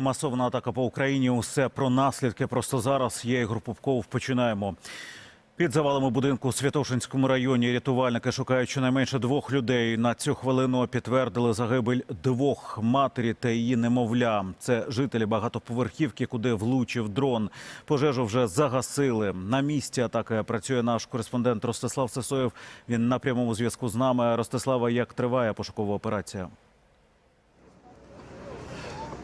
Масована атака по Україні. Усе про наслідки. Просто зараз я Ігор Попков. Починаємо. Під завалами будинку у Святошинському районі рятувальники шукають щонайменше двох людей. На цю хвилину підтвердили загибель двох матері та її немовля. Це жителі багатоповерхівки, куди влучив дрон. Пожежу вже загасили. На місці атаки працює наш кореспондент Ростислав Сесоєв. Він на прямому зв'язку з нами. Ростислава, як триває пошукова операція?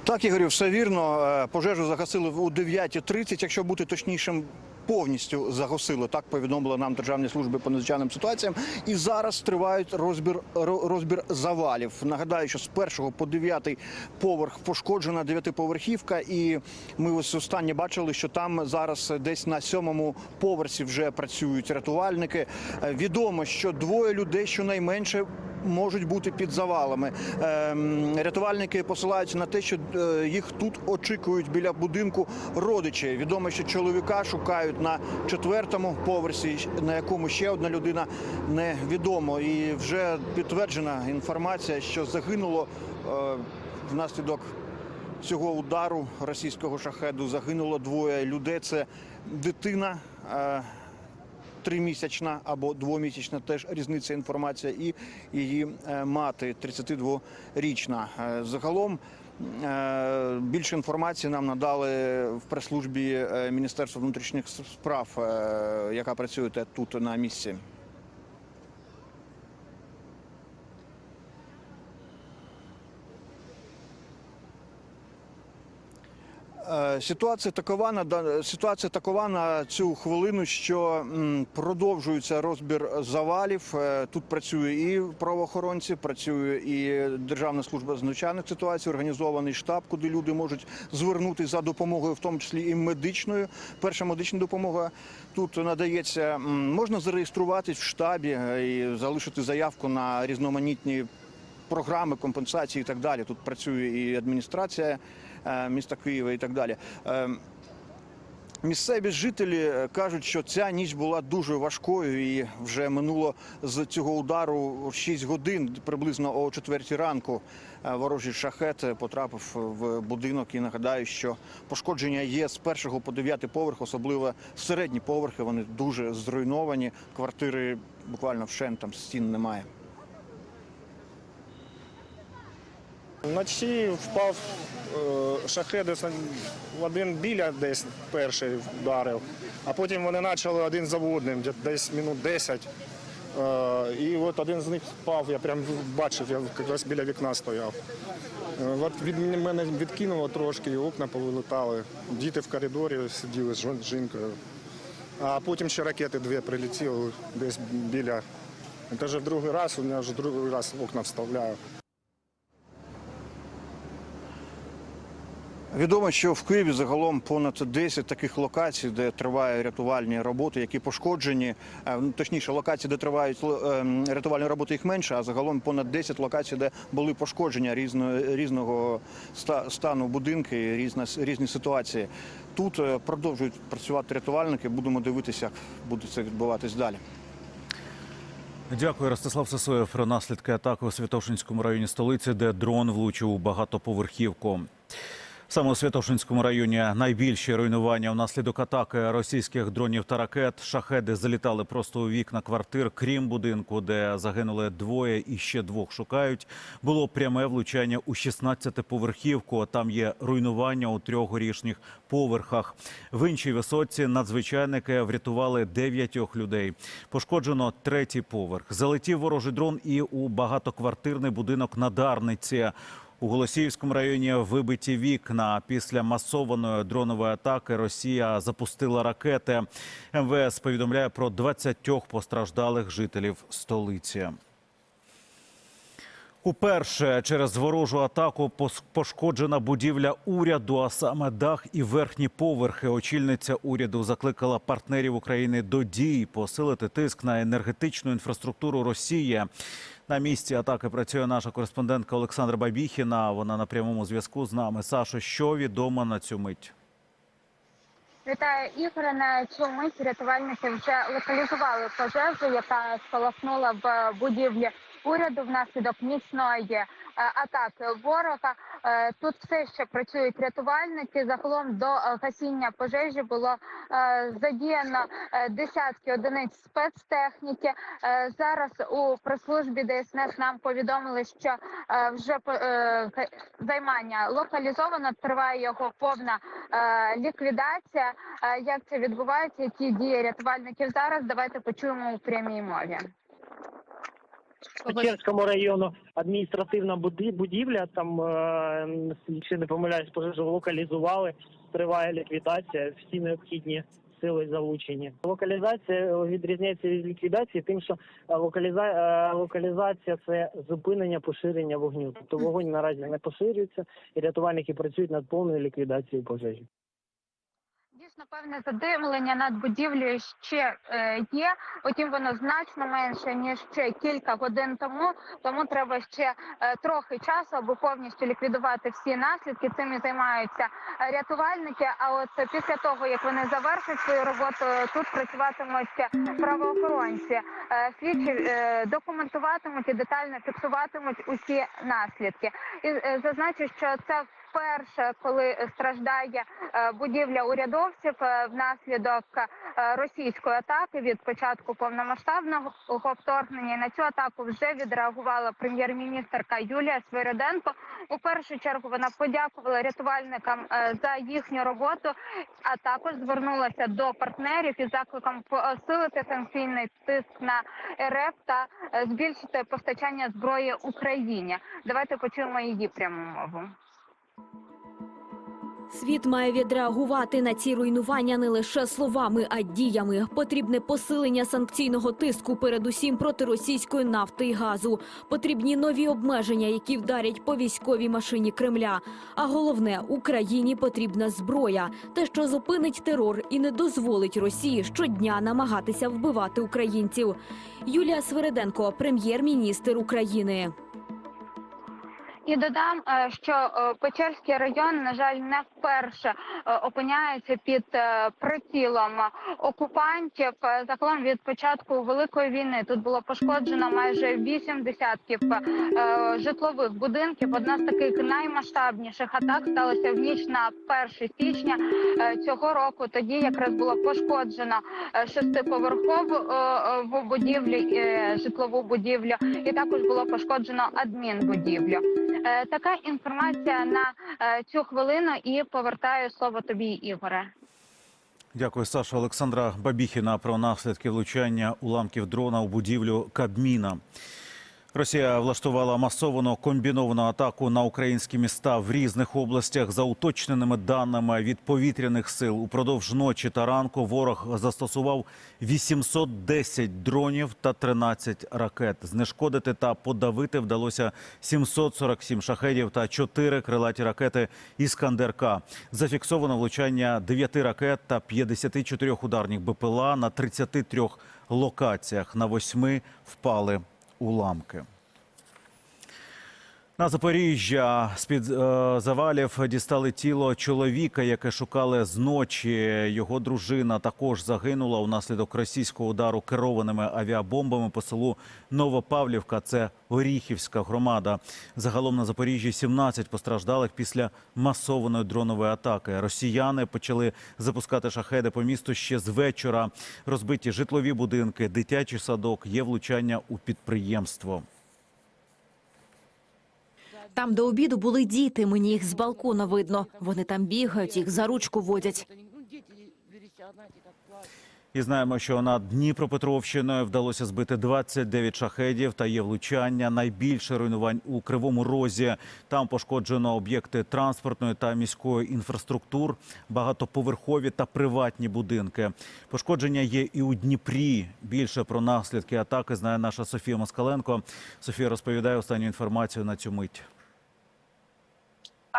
Так, Ігорю, все вірно. Е, Пожежу загасили у 9.30, якщо бути точнішим. Повністю загасили, так повідомили нам Державні служби по надзвичайним ситуаціям. І зараз тривають розбір розбір завалів. Нагадаю, що з першого по дев'ятий поверх пошкоджена дев'ятиповерхівка, і ми ось останнє бачили, що там зараз десь на сьомому поверсі вже працюють рятувальники. Е, Відомо, що двоє людей щонайменше можуть бути під завалами. Ем, Рятувальники посилаються на те, що е, їх тут очікують біля будинку родичі. Відомо, що чоловіка шукають на четвертому поверсі, на якому ще одна людина невідомо. І вже підтверджена інформація, що загинуло е, внаслідок цього удару російського шахеду. Загинуло двоє людей. Це дитина. Тримісячна або двомісячна теж різниця інформація, і її е, мати 32-річна. Е, Загалом е, більше інформації нам надали в прес-службі Міністерства внутрішніх справ, яка працює тут на місці. Ситуація такова на ситуація такова на цю хвилину, що продовжується розбір завалів. Е, Тут працює і правоохоронці, працює і Державна служба з надзвичайних ситуацій, організований штаб, куди люди можуть звернутися за допомогою, в тому числі і медичною. Перша медична допомога тут надається. Можна зареєструватись в штабі е, і залишити заявку на різноманітні програми компенсації і так далі. Тут працює і адміністрація міста Києва і так далі. Е, Місцеві жителі е, кажуть, що ця ніч була дуже важкою, і вже минуло з цього удару 6 годин, приблизно о 4 ранку. е, Ворожий шахет е, потрапив в будинок. І нагадаю, що пошкодження є з першого по дев'ятий поверх, особливо середні поверхи. Вони дуже зруйновані. Квартири буквально вщент, там стін немає. Вночі впав е, шахет один біля десь перший вдарив, а потім вони почали один за одним, десь минут 10. Е, і от один з них впав, я прям бачив, я якраз біля вікна стояв. Е, От від мене відкинуло трошки, і окна повилетали. Діти в коридорі сиділи з жінкою. А потім ще ракети дві прилетіли десь біля. Це вже другий раз, у мене вже другий раз окна вставляю. Відомо, що в Києві загалом понад 10 таких локацій, де тривають рятувальні роботи, які пошкоджені. Е, ну, Точніше, локацій, де тривають е, рятувальні роботи, їх менше, а загалом понад 10 локацій, де були пошкодження різного, різного стану будинки, різна, різні ситуації. Тут е, продовжують працювати рятувальники. Будемо дивитися, як буде це відбуватись далі. Дякую, Ростислав Сесоєв про наслідки атаки у Святошинському районі столиці, де дрон влучив у багатоповерхівку. Саме у Святошинському районі найбільші руйнування внаслідок атаки російських дронів та ракет. Шахеди залітали просто у вікна квартир, крім будинку, де загинули двоє і ще двох шукають. Було пряме влучання у 16-поверхівку. Там є руйнування у трьох горішніх поверхах. В іншій висоці надзвичайники врятували дев'ятьох людей. Пошкоджено третій поверх. Залетів ворожий дрон і у багатоквартирний будинок на Дарниці. У Голосіївському районі вибиті вікна. Після масованої дронової атаки Росія запустила ракети. МВС повідомляє про 20 постраждалих жителів столиці. Уперше через ворожу атаку пошкоджена будівля уряду, а саме дах і верхні поверхи. Очільниця уряду закликала партнерів України до дій посилити тиск на енергетичну інфраструктуру Росії. На місці атаки працює наша кореспондентка Олександра Бабіхіна. Вона на прямому зв'язку з нами. Сашо, що відомо на цю мить? Вітаю Ігоре. На цю мить рятувальники вже локалізували пожежу, яка спалахнула в будівлі уряду внаслідок міцної атак ворога. Е, Тут все ще працюють рятувальники. Загалом до е, гасіння пожежі було е, задіяно е, десятки одиниць спецтехніки. Е, Зараз у прес-службі ДСНС нам повідомили, що е, вже е, займання локалізовано. Триває його повна е, ліквідація. Е, Як це відбувається? Які дії рятувальників зараз? Давайте почуємо у прямій мові. Печерському району адміністративна будівля. Там, е, якщо не помиляюсь, пожежу локалізували. Триває ліквідація, всі необхідні сили залучені. Локалізація відрізняється від ліквідації, тим, що е, локаліза... е, локалізація це зупинення поширення вогню. Тобто вогонь наразі не поширюється, і рятувальники працюють над повною ліквідацією пожежі. Дійсно, певне задимлення над будівлею ще е, є. Утім, воно значно менше ніж ще кілька годин тому. Тому треба ще е, трохи часу, аби повністю ліквідувати всі наслідки. Цим і займаються е, рятувальники. А от після того, як вони завершать свою роботу, тут працюватимуть правоохоронці. Слідчі документуватимуть і детально фіксуватимуть усі наслідки. І зазначу, що це вперше, коли страждає е, будівля урядовців е, внаслідок е, російської атаки від початку повномасштабного вторгнення. На цю атаку вже відреагувала прем'єр-міністерка Юлія Свириденко. У першу чергу вона подякувала рятувальникам за їхню роботу, а також звернулася до партнерів із закликом посилити санкційний тиск на РФ та збільшити постачання зброї Україні. Давайте почуємо її пряму мову. Світ має відреагувати на ці руйнування не лише словами, а діями. Потрібне посилення санкційного тиску, передусім проти російської нафти і газу. Потрібні нові обмеження, які вдарять по військовій машині Кремля. А головне, Україні потрібна зброя, те, що зупинить терор і не дозволить Росії щодня намагатися вбивати українців. Юлія Свириденко, прем'єр-міністр України. І додам, е, що е, Печерський район, на жаль, не вперше е, опиняється під е, прицілом окупантів. Загалом від початку великої війни тут було пошкоджено майже вісім десятків е, житлових будинків. Одна з таких наймасштабніших атак сталася в ніч на 1 січня цього року. Тоді якраз було пошкоджено шестиповерхову е, житлову будівлю, і також було пошкоджено адмінбудівлю. Така інформація на цю хвилину і повертаю слово тобі, Ігоре. Дякую, Саша. Олександра Бабіхіна про наслідки влучання уламків дрона у будівлю Кабміна. Росія влаштувала масовану комбіновану атаку на українські міста в різних областях. За уточненими даними від повітряних сил упродовж ночі та ранку ворог застосував 810 дронів та 13 ракет. Знешкодити та подавити вдалося 747 шахедів та 4 крилаті ракети «Іскандер-К». Зафіксовано влучання 9 ракет та 54 ударних БПЛА на 33 локаціях. На 8 впали уламки. На Запоріжжя з-під е, завалів дістали тіло чоловіка, яке шукали зночі. Його дружина також загинула унаслідок російського удару керованими авіабомбами по селу Новопавлівка. Це Оріхівська громада. Загалом на Запоріжжі 17 постраждалих після масованої дронової атаки. Росіяни почали запускати шахеди по місту ще з вечора. Розбиті житлові будинки, дитячий садок, є влучання у підприємство. Там до обіду були діти. Мені їх з балкона видно. Вони там бігають, їх за ручку водять. І знаємо, що над Дніпропетровщиною вдалося збити 29 шахедів та є влучання. Найбільше руйнувань у Кривому Розі. Там пошкоджено об'єкти транспортної та міської інфраструктур, багатоповерхові та приватні будинки. Пошкодження є і у Дніпрі. Більше про наслідки атаки знає наша Софія Москаленко. Софія розповідає останню інформацію на цю мить.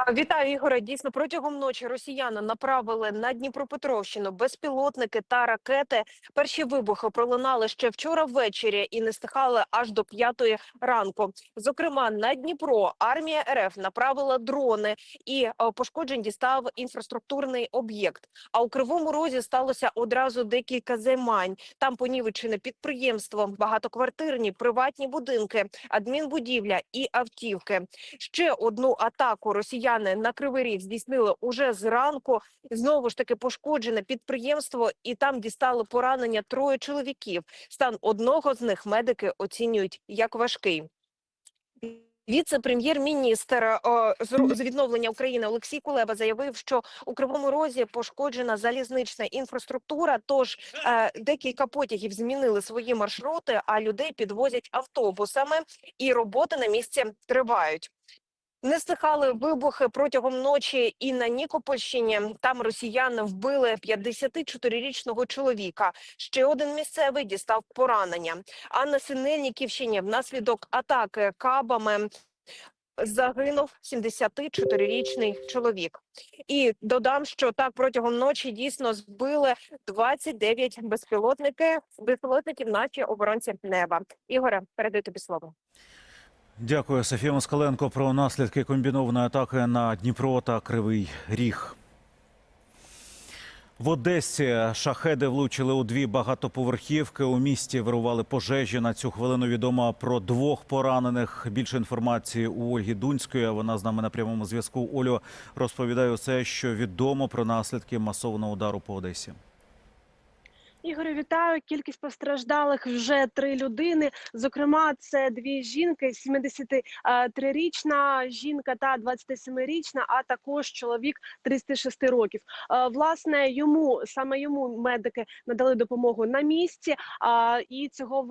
Вітаю, Ігоре. Дійсно, протягом ночі росіяни направили на Дніпропетровщину безпілотники та ракети. Перші вибухи пролунали ще вчора ввечері і не стихали аж до п'ятої ранку. Зокрема, на Дніпро армія РФ направила дрони і е, пошкоджень дістав інфраструктурний об'єкт. А у Кривому Розі сталося одразу декілька займань. Там понівечене підприємство, багатоквартирні, приватні будинки, адмінбудівля і автівки. Ще одну атаку росіяни на Кривий Ріг здійснили уже зранку. Знову ж таки пошкоджене підприємство, і там дістали поранення троє чоловіків. Стан одного з них медики оцінюють як важкий. Віце-прем'єр-міністр з відновлення України Олексій Кулеба заявив, що у Кривому Розі пошкоджена залізнична інфраструктура. Тож е, декілька потягів змінили свої маршрути, а людей підвозять автобусами, і роботи на місці тривають. Не стихали вибухи протягом ночі і на Нікопольщині. Там росіяни вбили 54-річного чоловіка. Ще один місцевий дістав поранення. А на Синельниківщині внаслідок атаки кабами загинув 74-річний чоловік. І додам, що так протягом ночі дійсно збили 29 безпілотників, безпілотників наші оборонці неба. Ігоре, передаю тобі слово. Дякую, Софія Москаленко, про наслідки комбінованої атаки на Дніпро та Кривий Ріг. В Одесі шахеди влучили у дві багатоповерхівки. У місті вирували пожежі. На цю хвилину відомо про двох поранених. Більше інформації у Ольги Дунської. Вона з нами на прямому зв'язку. Олю розповідає усе, що відомо про наслідки масованого удару по Одесі. Ігорю, вітаю. Кількість постраждалих вже три людини. Зокрема, це дві жінки: 73-річна жінка та 27-річна, а також чоловік 36 років. Е, Власне, йому саме йому медики надали допомогу на місці. І цього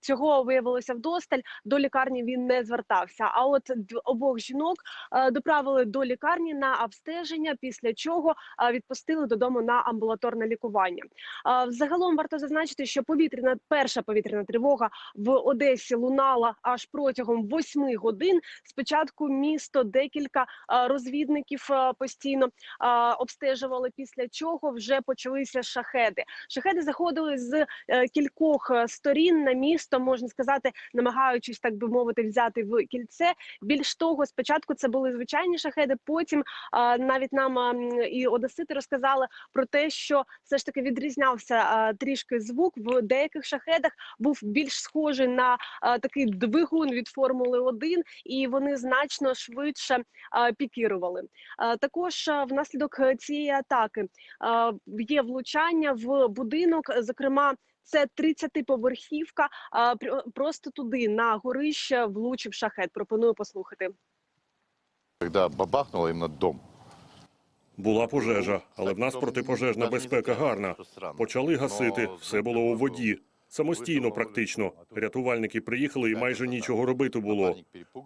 цього виявилося вдосталь. До лікарні він не звертався. А от обох жінок е, доправили до лікарні на обстеження, після чого е, відпустили додому на амбулаторне лікування. А, Взагалом варто зазначити, що повітряна перша повітряна тривога в Одесі лунала аж протягом восьми годин. Спочатку місто декілька розвідників постійно обстежували. Після чого вже почалися шахеди. Шахеди заходили з е, кількох е, сторін на місто, можна сказати, намагаючись так би мовити, взяти в кільце. Більш того, спочатку це були звичайні шахеди. Потім навіть нам і одесити розказали про те, що все ж таки відрізнявся а, трішки звук в деяких шахедах. Був більш схожий на а, такий двигун від Формули 1 і вони значно швидше а, пікірували. Також внаслідок е, цієї атаки є влучання в будинок, зокрема. Це 30-поверхівка. а, пр- Просто туди на горище влучив шахет. Пропоную послухати. Когда бабахнуло именно дом. Була пожежа, але в нас протипожежна безпека гарна. Почали гасити, все було у воді. Самостійно, практично. Рятувальники приїхали і майже нічого робити було.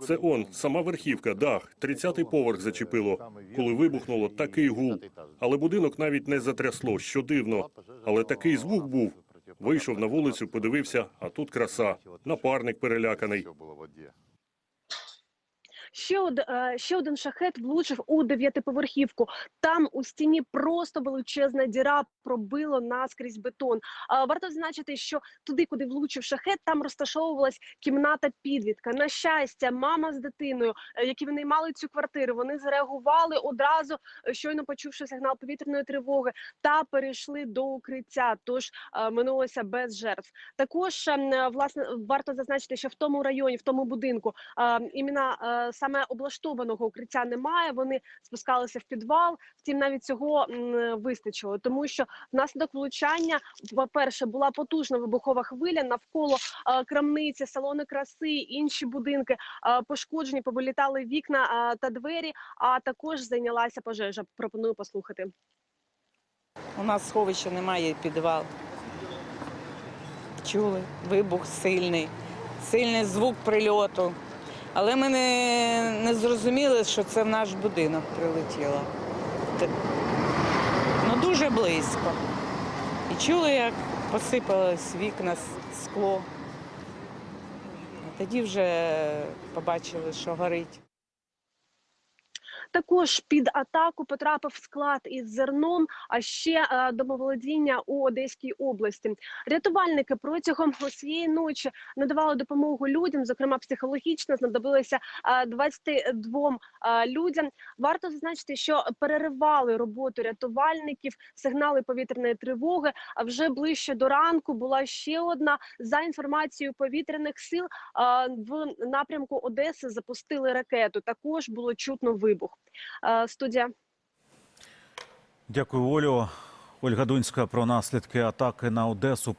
Це он, сама верхівка, дах, 30-й поверх зачепило. Коли вибухнуло, такий гул. Але будинок навіть не затрясло, що дивно. Але такий звук був. Вийшов на вулицю, подивився, а тут краса. Напарник переляканий. Ще, од, е, ще один шахет влучив у дев'ятиповерхівку. Там у стіні просто величезна діра пробило наскрізь бетон. Варто зазначити, що туди, куди влучив шахет, там розташовувалась кімната підлітка. На щастя, мама з дитиною, е, які вони мали цю квартиру, вони зреагували одразу, е, щойно почувши сигнал повітряної тривоги, та перейшли до укриття. Тож минулося без жертв. Також ем, власне варто зазначити, що в тому районі, в тому будинку, е, іменно е, саме облаштованого укриття немає. Вони спускалися в підвал. Втім, навіть цього вистачило, тому що внаслідок влучання, по-перше, була потужна вибухова хвиля навколо е, крамниці, салони краси, інші будинки е, пошкоджені, повилітали вікна е, та двері. А також зайнялася пожежа. Пропоную послухати. У нас сховища немає, підвал. Чули вибух сильний, сильний звук прильоту. Але ми не, не зрозуміли, що це в наш будинок прилетіло. Ну, дуже близько. І чули, як посипалось вікна, скло. Тоді вже побачили, що горить. Також під атаку потрапив склад із зерном, а ще е, домоволодіння у Одеській області. Рятувальники протягом усієї ночі надавали допомогу людям, зокрема психологічно, знадобилося е, 22 е, людям. Варто зазначити, що переривали роботу рятувальників, сигнали повітряної тривоги. А вже ближче до ранку була ще одна за інформацією повітряних сил. е, В напрямку Одеси запустили ракету. Також було чутно вибух. Е, Студія. Дякую, Олю. Ольга Дунська про наслідки атаки на Одесу.